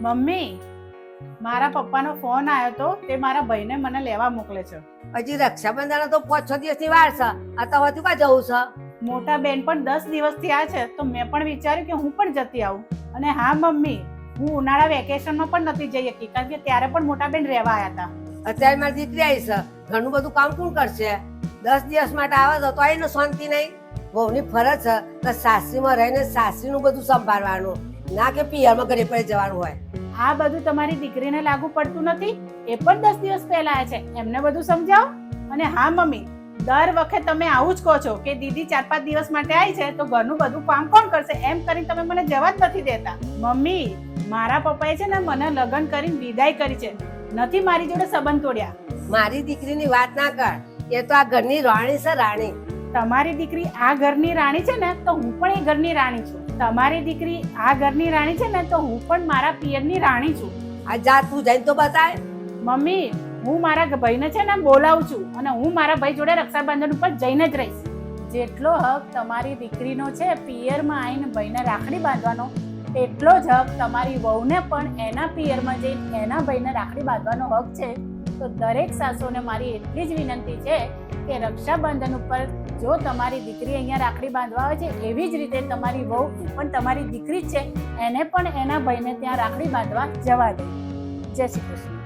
Mummy મારા પપ્પાનો phone આવ્યો તો તે મારા ભાઈને મને લેવા મોકલે છે. હજી રક્ષાબંધન તો પાંચ છ દિવસની વાર છે. આ તો હવે કા જવું છે. મોટા બેન પણ દસ દિવસથી આ છે તો મેં પણ વિચાર્યું કે હું પણ જતી આવું. અને હા મમ્મી હું ઉનાળા વેકેશનમાં પણ નથી જઈ શકી કારણ કે ત્યારે પણ મોટા બેન રહેવા આવ્યા હતા અત્યારે મારી દીકરી આવી છે. ઘણું બધું કામ કોણ કરશે? દસ દિવસ માટે આવે તો તો એનું શાંતિ નહીં. વહુની ફરજ છે કે સાસરીમાં રહીને સાસરીનું બધું સંભાળવાનું. ના કે પિયરમાં ઘરે પડે જવાનું હોય. આ બધું તમારી દીકરીને લાગુ પડતું નથી. એ પણ દસ દિવસ પહેલા છે. એમને બધું સમજાવો. અને હા, મમ્મી, દર વખતે તમે આવું જ કહો છો કે દીદી ચાર પાંચ દિવસ માટે આવી છે, તો ઘરનું બધું કામ કોણ કરશે? એમ કરીને તમે મને જવા જ નથી દેતા. મમ્મી, મારા પપ્પાએ છે ને મને લગ્ન કરીને વિદાય કરી છે. નથી મારી જોડે સંબંધ તોડ્યા. મારી દીકરીની વાત ના કર. એ તો આ ઘરની રાણી છે, રાણી. તમારી દીકરી આ ઘરની રાણી છે ને તો હું પણ એ ઘરની રાણી છું. તમારી દીકરી આ ઘરની રાણી છે ને તો હું પણ મારા પિયરની રાણી છું. આ જા તું જઈને તો બતાય. મમ્મી હું મારા ભાઈને છે ને બોલાવું છું અને હું મારા ભાઈ જોડે રક્ષાબંધન ઉપર જઈને જ રહીશ. જેટલો હક તમારી દીકરીનો છે પિયરમાં આવીને ભાઈને રાખડી બાંધવાનો એટલો જ હક તમારી વહુને પણ એના પિયરમાં જઈને એના ભાઈને રાખડી બાંધવાનો હક છે. તો દરેક સાસુને મારી એટલી જ વિનંતી છે કે રક્ષાબંધન ઉપર જો તમારી દીકરી અહીંયા રાખડી બાંધવા આવે છે, એવી જ રીતે તમારી વહુ પણ તમારી દીકરી જ છે, એને પણ એના ભાઈને ત્યાં રાખડી બાંધવા જવા દે. જય શ્રી કૃષ્ણ.